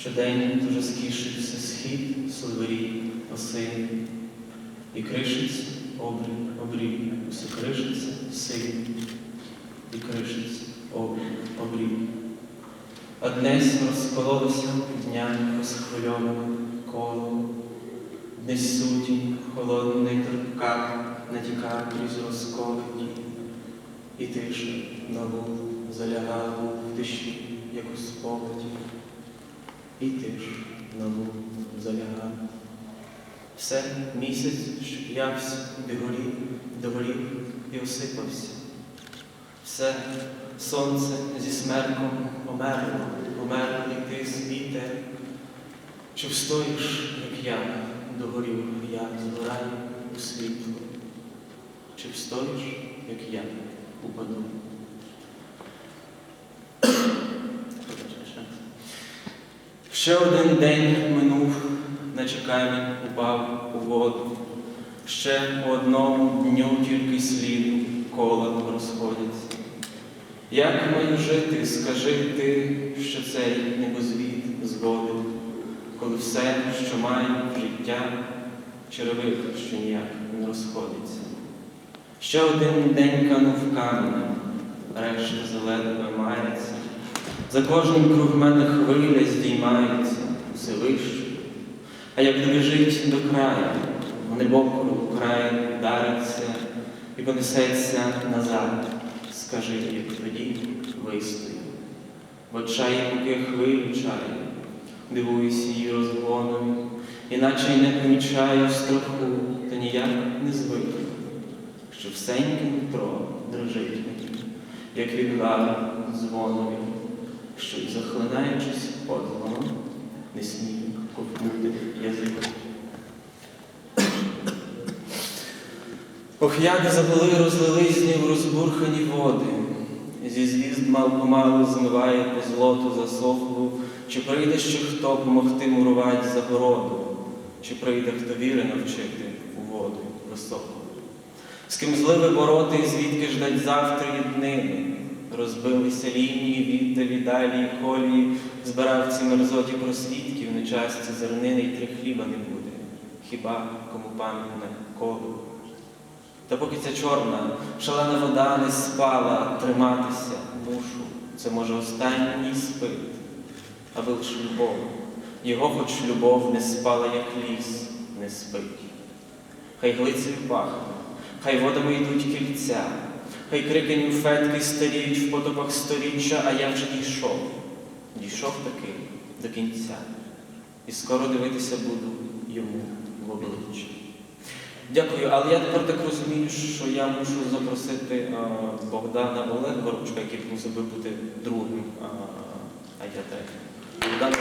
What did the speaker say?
Щодень дуже скішився схід, сливий, осин, і кришиться обрій, обрій, усе кришиться син, і кришиться обрій, обрій. А днесь розкололося днями розхвильоване коло, днесь сутінь холодний терпка натікав крізь розколені, і тиша нову залягала в тиші, як у сповіді, і тиша нову залягала. Все місяць, що п'явся, догорів, догорів і осипався. Все сонце зі смерком померло, померло, і ти світе, чи встоїш, як я, догорів я, згораю у світло, чи встоїш, як я, упаду. Ще один день минув, наче камінь упав у воду. Ще по одному дню тільки сліду кола розходяться. Як маю жити, скажи ти, що цей небозвід згодив, коли все, що маю життя, черевик, що ніяк не розходиться. Ще один день канув каменем, решта заледве мається. За кожним круг мене хвиля здіймається все вище, а як добіжить до краю, в небокру край дариться і понесеться назад. Скажи, як тоді вистою. В очай муки хвилю чаю, дивуюсь її розгоном, іначе й не помічаю страху, та ніяк не звик, що всеньке нутро дрожить мені, як від гару дзвонові, Ох, як завели, розлились з ним розбурхані води, зі звізд мал помалу змиває по злоту засохлу, чи прийде ще хто помогти мурувати загороду, чи прийде хто віри навчити у воду високу. З ким зливи бороти, звідки ждать завтра і днини. Розбилися лінії, віддалі далі і колії, збирав ці мерзоті просвідків, нечасті зернини, й три хліба не буде. Хіба кому пам'ятне коло? Та поки ця чорна, шалена вода не спала, триматися мушу. Це може останній спит, аби лиш любов. Його хоч любов не спала, як ліс, не спить. Хай глицею пахне, хай водами йдуть кільця, хай крики німфетки старіють в потопах сторіччя, а я вже дійшов. Дійшов таки до кінця. І скоро дивитися буду йому в обличчя. Дякую, але я тепер так розумію, що я мушу запросити а, Богдана Олегоручка, який мусив би бути другим, а, а я третім. Богдан.